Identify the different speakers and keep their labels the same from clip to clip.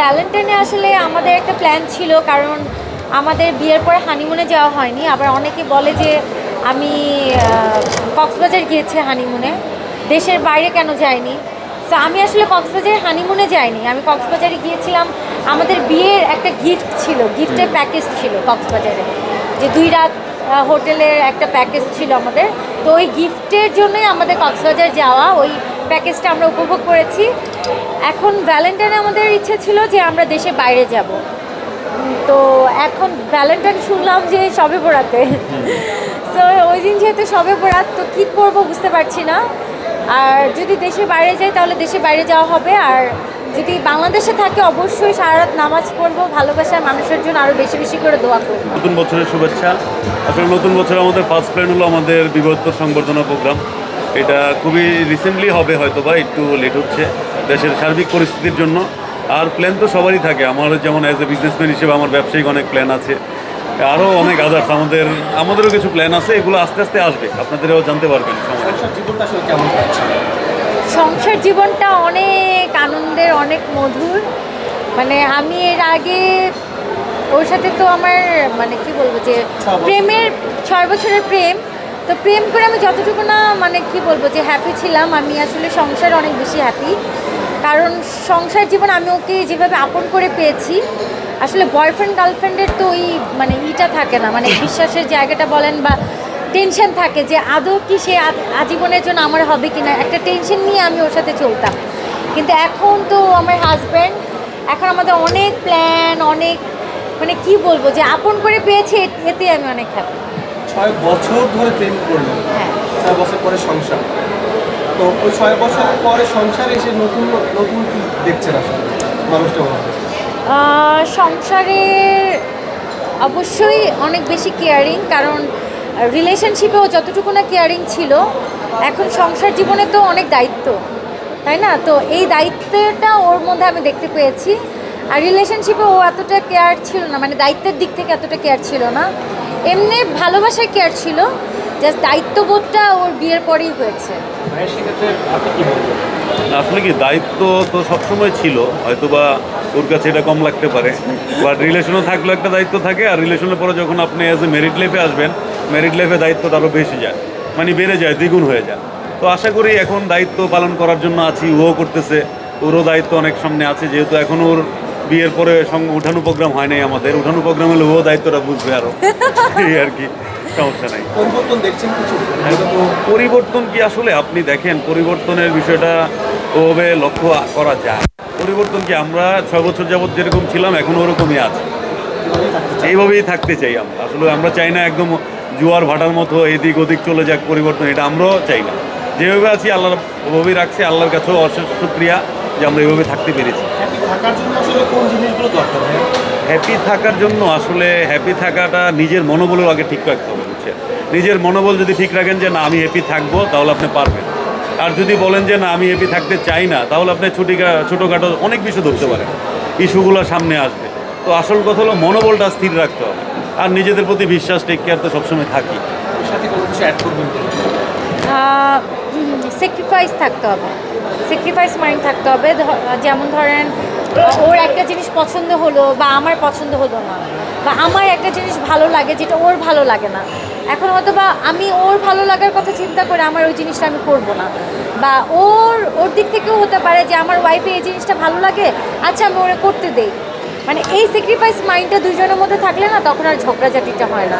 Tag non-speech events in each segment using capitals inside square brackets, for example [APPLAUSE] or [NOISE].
Speaker 1: ভ্যালেন্টাইনে আসলে আমাদের একটা প্ল্যান ছিল কারণ আমাদের বিয়ের পরে হানিমুনে যাওয়া হয়নি। আবার অনেকে বলে যে আমি কক্সবাজার গিয়েছি হানিমুনে দেশের বাইরে কেন যাইনি? তো আমি আসলে কক্সবাজারে হানিমুনে যাইনি। আমি কক্সবাজারে গিয়েছিলাম। আমাদের বিয়ের একটা গিফট ছিল গিফটের প্যাকেজ ছিল কক্সবাজারে। যে দুই রাত হোটেলের একটা প্যাকেজ ছিল আমাদের। তো ওই গিফটের জন্যই আমাদের কক্সবাজার যাওয়া ওই প্যাকেজটা আমরা উপভোগ করেছি। এখন ভ্যালেন্টাইনে আমাদের ইচ্ছে ছিল যে আমরা দেশে বাইরে যাব। তো এখন ভ্যালেন্টাইন শুনলাম যে সবে পড়াতে তো ওই দিন যেহেতু সবে পড়াত তো কী করব বুঝতে পারছি না। আর যদি দেশে বাইরে যাই, তাহলে দেশে বাইরে যাওয়া হবে। আর যদি বাংলাদেশে থাকে, অবশ্যই সারা রাত নামাজ পড়ব। ভালোবাসার মানুষের জন্য আরও বেশি বেশি করে দোয়া করব।
Speaker 2: নতুন বছরের শুভেচ্ছা। আসলে নতুন বছরে আমাদের ফার্স্ট প্ল্যান হলো আমাদের বিবর্তন সংবর্ধনা প্রোগ্রাম এটা খুবই রিসেন্টলি হবে হয়তো বা একটু লেট হচ্ছে দেশের সার্বিক পরিস্থিতির জন্য। আর প্ল্যান তো সবারই থাকে। আমার যেমন অ্যাজ এ বিজনেসম্যান হিসেবে আমার ব্যবসায়িক অনেক প্ল্যান আছে। আরও অনেক আদার্স আমাদের আমাদেরও কিছু প্ল্যান আছে এগুলো আস্তে আস্তে আসবে। আপনাদেরও জানতে পারবেন
Speaker 3: সংসার জীবনটা
Speaker 1: অনেক আনন্দের অনেক মধুর। মানে আমি এর আগে ওর সাথে তো আমার মানে কি বলব যে প্রেমের ছয় বছরের প্রেম। তো প্রেম করে আমি যতটুকু না মানে কি বলব, যে হ্যাপি ছিলাম, আমি আসলে সংসার অনেক বেশি হ্যাপি কারণ সংসার জীবন আমি ওকে যেভাবে আপন করে পেয়েছি, আসলে বয়ফ্রেন্ড গার্লফ্রেন্ডের তো ওই মানে ইটা থাকে না মানে বিশ্বাসের জায়গাটা বলেন বা টেনশন থাকে যে আদৌ কি সে আজীবনের জন্য আমার হবে কি না একটা টেনশন নিয়ে আমি ওর সাথে চলতাম। কিন্তু এখন তো আমার হাজব্যান্ড এখন আমাদের অনেক প্ল্যান অনেক মানে কি বলব, যে আপন করে পেয়েছি এতে আমি অনেক হ্যাপি
Speaker 3: ছয় বছর ধরে প্রেম করলেন
Speaker 1: হ্যাঁ।
Speaker 3: ছয় বছর পরে সংসার। তো ওই ছয় বছর পরে সংসার এসে নতুন নতুন কি দেখছেন আসলে মানুষটা?
Speaker 1: সংসারের অবশ্যই অনেক বেশি কেয়ারিং কারণ রিলেশনশিপেও যতটুকু না কেয়ারিং ছিল এখন সংসার জীবনে তো অনেক দায়িত্ব তাই না? তো এই দায়িত্বটা ওর মধ্যে আমি দেখতে পেয়েছি। আর রিলেশনশিপে ও এতটা কেয়ার ছিল না মানে দায়িত্বের দিক থেকে এতটা কেয়ার ছিল না। এমনি ভালোবাসার কেয়ার ছিল জাস্ট দায়িত্ববোধটা ওর বিয়ের পরেই হয়েছে।
Speaker 3: আপনি কি বলবেন?
Speaker 2: আসলে কি দায়িত্ব তো সবসময় ছিল হয়তো বা ওর কাছে এটা কম লাগতে পারে। বাট রিলেশনও থাকলেও একটা দায়িত্ব থাকে আর রিলেশনের পরে যখন আপনি অ্যাজ এ মেরিট লাইফে আসবেন মেরিট লাইফে দায়িত্বটা আরও বেশি যায়। মানে বেড়ে যায় দ্বিগুণ হয়ে যায়। তো আশা করি এখন দায়িত্ব পালন করার জন্য আছি ও করতেছে ওরও দায়িত্ব অনেক সামনে আছে যেহেতু এখন ওর বিয়ের পরে সঙ্গে উঠানো প্রোগ্রাম হয় নাই আমাদের। উঠানো প্রোগ্রাম হলে ও দায়িত্বটা বুঝবে আরও। [LAUGHS] এই আর কি সমস্যা নাই।
Speaker 3: পরিবর্তন দেখছেন কিছু?
Speaker 2: পরিবর্তন কি আসলে? আপনি দেখেন পরিবর্তনের বিষয়টা ওভাবে লক্ষ্য করা যায়? পরিবর্তন কি আমরা ছয় বছর যাবৎ যেরকম ছিলাম এখন ওরকমই আছে? এইভাবেই থাকতে চাই আমরা। আসলে আমরা চাই না একদম জুয়ার ভাটার মতো এদিক ওদিক চলে যাক পরিবর্তন এটা আমরাও চাই না। যেভাবে আছি আল্লাহ ওভাবেই রাখছি আল্লাহর কাছেও অশেষ শুক্রিয়া যে আমরা এইভাবে থাকতে পেরেছি
Speaker 3: হ্যাপি থাকার জন্য আসলে কোন জিনিসগুলো দরকার
Speaker 2: হ্যাপি থাকার জন্য আসলে হ্যাপি থাকাটা নিজের মনোবলের আগে ঠিক রাখতে হবে বুঝছেন? নিজের মনোবল যদি ঠিক রাখেন যে না আমি হ্যাপি থাকব তাহলে আপনি পারবেন। আর যদি বলেন যে না আমি হ্যাপি থাকতে চাই না তাহলে আপনি ছুটি ছোটোখাটো অনেক কিছু ধরতে পারেন। ইস্যুগুলো সামনে আসবে। তো আসল কথা হলো মনোবলটা স্থির রাখতে হবে। আর নিজেদের প্রতি বিশ্বাস টেক কেয়ার তো সবসময় থাকি।
Speaker 3: সাথে কোনো কিছু অ্যাড করবেন
Speaker 1: স্যাক্রিফাইস থাকতে হবে। স্যাক্রিফাইস মাইন্ড থাকতে হবে। যেমন ধরেন ওর একটা জিনিস পছন্দ হলো বা আমার পছন্দ হলো না, বা আমার একটা জিনিস ভালো লাগে যেটা ওর ভালো লাগে না। এখন হয়তো বা আমি ওর ভালো লাগার কথা চিন্তা করে আমার ওই জিনিসটা আমি করব না। বা ওর ওর দিক থেকেও হতে পারে যে আমার ওয়াইফে এই জিনিসটা ভালো লাগে আচ্ছা আমি ওরে করতে দেই। মানে এই স্যাক্রিফাইস মাইন্ডটা দুজনের মধ্যে থাকলে না তখন আর ঝগড়াঝাটিটা হয় না।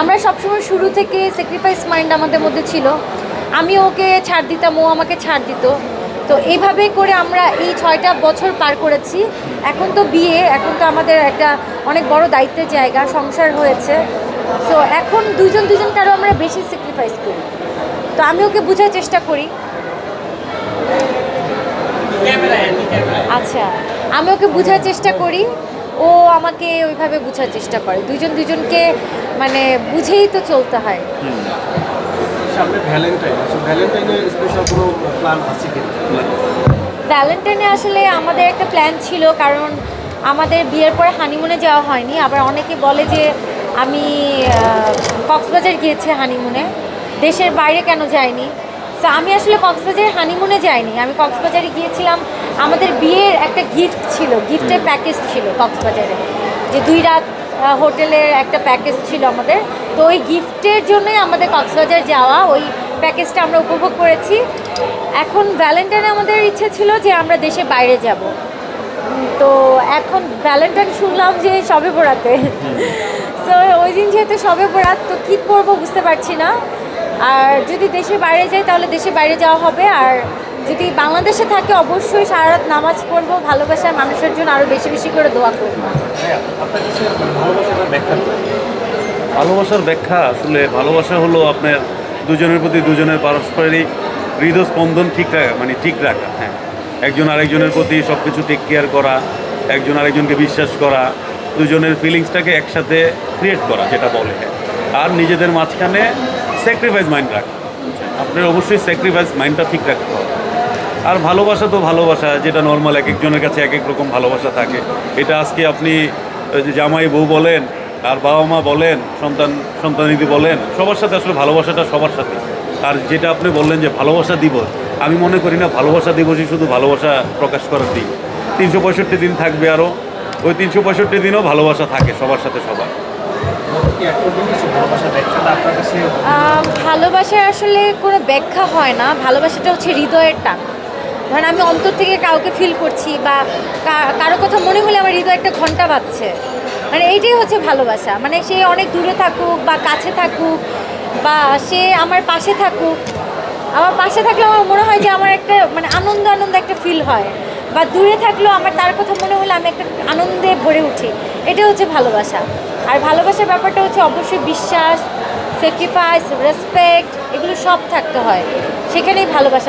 Speaker 1: আমরা সবসময় শুরু থেকে স্যাক্রিফাইস মাইন্ড আমাদের মধ্যে ছিল। আমি ওকে ছাড় দিতাম, ও আমাকে ছাড় দিত। তো এইভাবে করে আমরা এই ছয়টা বছর পার করেছি। এখন তো বিয়ে এখন তো আমাদের একটা অনেক বড় দায়িত্বের জায়গা সংসার হয়েছে। তো এখন দুজন দুজনকে আরও আমরা বেশি স্যাক্রিফাইস করি। তো আমি ওকে বোঝার চেষ্টা করি। আচ্ছা আমি ওকে বোঝার চেষ্টা করি। ও আমাকে ওইভাবে বোঝার চেষ্টা করে। দুজন দুজনকে মানে বুঝেই তো চলতে হয়।
Speaker 3: সামনে ভ্যালেন্টাইন আছে ভ্যালেন্টাইনে স্পেশাল কোনো প্ল্যান আছে কি?
Speaker 1: ভ্যালেন্টাইনে আসলে আমাদের একটা প্ল্যান ছিল কারণ আমাদের বিয়ের পরে হানিমুনে যাওয়া হয়নি। আবার অনেকে বলে যে আমি কক্সবাজার গিয়েছি হানিমুনে দেশের বাইরে কেন যাইনি? তো আমি আসলে কক্সবাজারে হানিমুনে যাইনি। আমি কক্সবাজারে গিয়েছিলাম। আমাদের বিয়ের একটা গিফট ছিল গিফটের প্যাকেজ ছিল কক্সবাজারে। যে দুই রাত হোটেলের একটা প্যাকেজ ছিল আমাদের। তো ওই গিফটের জন্যই আমাদের কক্সবাজার যাওয়া, ওই প্যাকেজটা আমরা উপভোগ করেছি। এখন ভ্যালেন্টাইনে আমাদের ইচ্ছে ছিল যে আমরা দেশে বাইরে যাব। তো এখন ভ্যালেন্টাইন শুনলাম যে সবে পড়াতে তো ওই দিন যেহেতু সবে পড়াত তো কী করব বুঝতে পারছি না। আর যদি দেশে বাইরে যাই, তাহলে দেশে বাইরে যাওয়া হবে। আর যদি বাংলাদেশে থাকে অবশ্যই সারা রাত নামাজ পড়ব ভালোবাসার মানুষের জন্য আরও বেশি বেশি করে দোয়া করব।
Speaker 2: ভালোবাসার ব্যাখ্যা আসলে ভালোবাসা হলো আপনার দুজনের প্রতি দুজনের পারস্পরিক হৃদস্পন্দন ঠিক রাখা মানে ঠিক রাখা হ্যাঁ। একজন আরেকজনের প্রতি সব কিছু টেক কেয়ার করা একজন আরেকজনকে বিশ্বাস করা দুজনের ফিলিংসটাকে একসাথে ক্রিয়েট করা যেটা বলে হ্যাঁ। আর নিজেদের মাঝখানে স্যাক্রিফাইস মাইন্ড রাখা। আপনার অবশ্যই স্যাক্রিফাইস মাইন্ডটা ঠিক রাখতে হবে। আর ভালোবাসা তো ভালোবাসা, যেটা নর্মাল এক একজনের কাছে এক এক রকম ভালোবাসা থাকে। এটা আজকে আপনি জামাই বউ বলেন, আর বাবা মা বলেন, সন্তান, সন্তানিদি বলেন, সবার সাথে আসলে ভালোবাসাটা সবার সাথে। আর যেটা আপনি বললেন যে ভালোবাসা দিবস, আমি মনে করি না ভালোবাসা দিবসই শুধু ভালোবাসা প্রকাশ করার দিন। তিনশো পঁয়ষট্টি দিন থাকবে আরও ওই তিনশো পঁয়ষট্টি দিনও ভালোবাসা থাকে সবার সাথে সবার।
Speaker 1: ভালোবাসার আসলে কোনো ব্যাখ্যা হয় না। ভালোবাসাটা হচ্ছে হৃদয়ের টান। মানে আমি অন্তর থেকে কাউকে ফিল করছি বা কারও কথা মনে হলে আমার হৃদয় একটা ঘণ্টা বাজছে। মানে এইটাই হচ্ছে ভালোবাসা। মানে সে অনেক দূরে থাকুক বা কাছে থাকুক বা সে আমার পাশে থাকুক, আমার পাশে থাকলে আমার মনে হয় যে আমার একটা মানে আনন্দ আনন্দ একটা ফিল হয়। বা দূরে থাকলেও আমার তার কথা মনে হলে আমি একটা আনন্দে ভরে উঠি। এটা হচ্ছে ভালোবাসা। আর ভালোবাসার ব্যাপারটা হচ্ছে অবশ্যই বিশ্বাস স্যাক্রিফাইস রেসপেক্ট এগুলো সব থাকতে হয়। সেখানেই ভালোবাসা